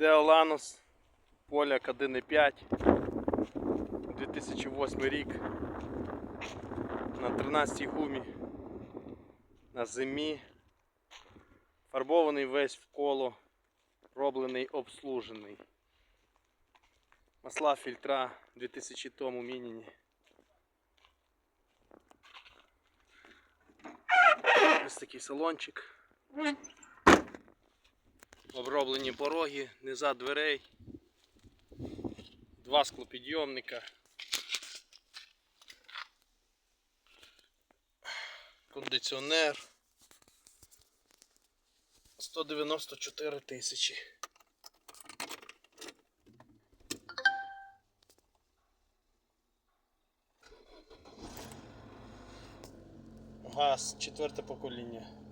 Деоланус Поляк 1.5 2008 рік. На 13 гумі. На зимі. Фарбований весь в коло. Роблений обслужений. Масла фільтра 2000 тому мініні. Ось такий салончик оброблені пороги, низа дверей, два склопідйомника, кондиціонер. 194 тисячі. Газ, четверте покоління.